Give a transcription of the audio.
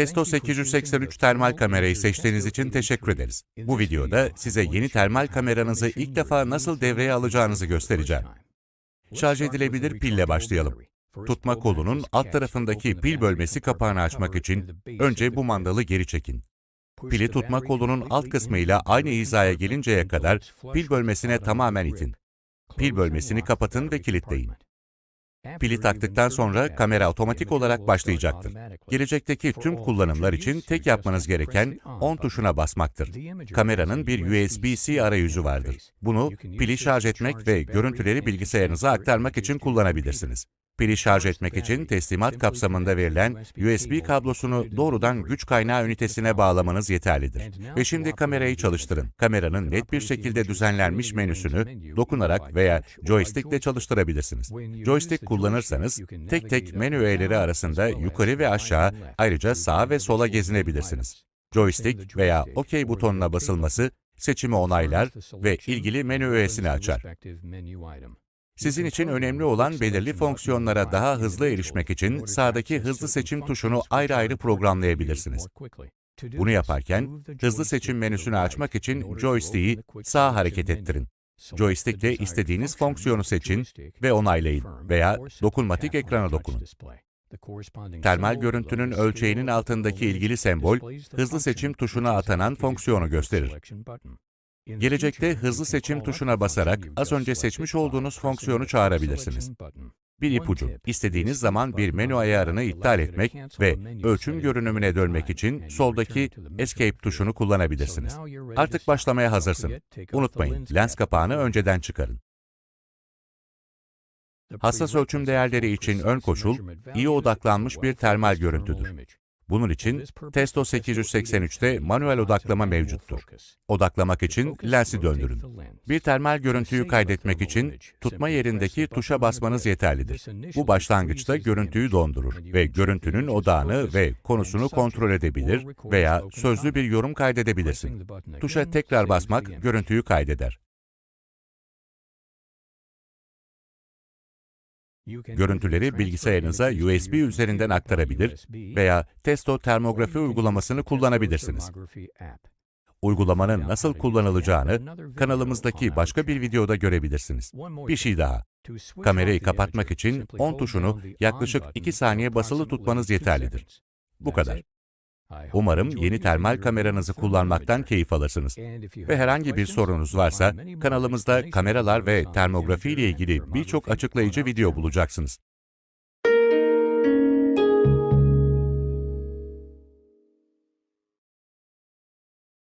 Testo 883 termal kamerayı seçtiğiniz için teşekkür ederiz. Bu videoda size yeni termal kameranızı ilk defa nasıl devreye alacağınızı göstereceğim. Şarj edilebilir pille başlayalım. Tutma kolunun alt tarafındaki pil bölmesi kapağını açmak için önce bu mandalı geri çekin. Pili tutma kolunun alt kısmıyla aynı hizaya gelinceye kadar pil bölmesine tamamen itin. Pil bölmesini kapatın ve kilitleyin. Pili taktıktan sonra kamera otomatik olarak başlayacaktır. Gelecekteki tüm kullanımlar için tek yapmanız gereken on tuşuna basmaktır. Kameranın bir USB-C arayüzü vardır. Bunu pili şarj etmek ve görüntüleri bilgisayarınıza aktarmak için kullanabilirsiniz. Pili şarj etmek için teslimat kapsamında verilen USB kablosunu doğrudan güç kaynağı ünitesine bağlamanız yeterlidir. Ve şimdi kamerayı çalıştırın. Kameranın net bir şekilde düzenlenmiş menüsünü dokunarak veya joystick ile çalıştırabilirsiniz. Joystick kullanırsanız tek tek menü öğeleri arasında yukarı ve aşağı ayrıca sağa ve sola gezinebilirsiniz. Joystick veya OK butonuna basılması seçimi onaylar ve ilgili menü öğesini açar. Sizin için önemli olan belirli fonksiyonlara daha hızlı erişmek için sağdaki hızlı seçim tuşunu ayrı ayrı programlayabilirsiniz. Bunu yaparken hızlı seçim menüsünü açmak için joystick'i sağa hareket ettirin. Joystick ile istediğiniz fonksiyonu seçin ve onaylayın veya dokunmatik ekrana dokunun. Termal görüntünün ölçeğinin altındaki ilgili sembol, hızlı seçim tuşuna atanan fonksiyonu gösterir. Gelecekte hızlı seçim tuşuna basarak az önce seçmiş olduğunuz fonksiyonu çağırabilirsiniz. Bir ipucu, istediğiniz zaman bir menü ayarını iptal etmek ve ölçüm görünümüne dönmek için soldaki Escape tuşunu kullanabilirsiniz. Artık başlamaya hazırsın. Unutmayın, lens kapağını önceden çıkarın. Hassas ölçüm değerleri için ön koşul, iyi odaklanmış bir termal görüntüdür. Bunun için Testo 883'te manuel odaklama mevcuttur. Odaklamak için lensi döndürün. Bir termal görüntüyü kaydetmek için tutma yerindeki tuşa basmanız yeterlidir. Bu başlangıçta görüntüyü dondurur ve görüntünün odağını ve konusunu kontrol edebilir veya sözlü bir yorum kaydedebilirsin. Tuşa tekrar basmak görüntüyü kaydeder. Görüntüleri bilgisayarınıza USB üzerinden aktarabilir veya Testo termografi uygulamasını kullanabilirsiniz. Uygulamanın nasıl kullanılacağını kanalımızdaki başka bir videoda görebilirsiniz. Bir şey daha. Kamerayı kapatmak için on tuşunu yaklaşık 2 saniye basılı tutmanız yeterlidir. Bu kadar. Umarım yeni termal kameranızı kullanmaktan keyif alırsınız. Ve herhangi bir sorunuz varsa kanalımızda kameralar ve termografi ile ilgili birçok açıklayıcı video bulacaksınız.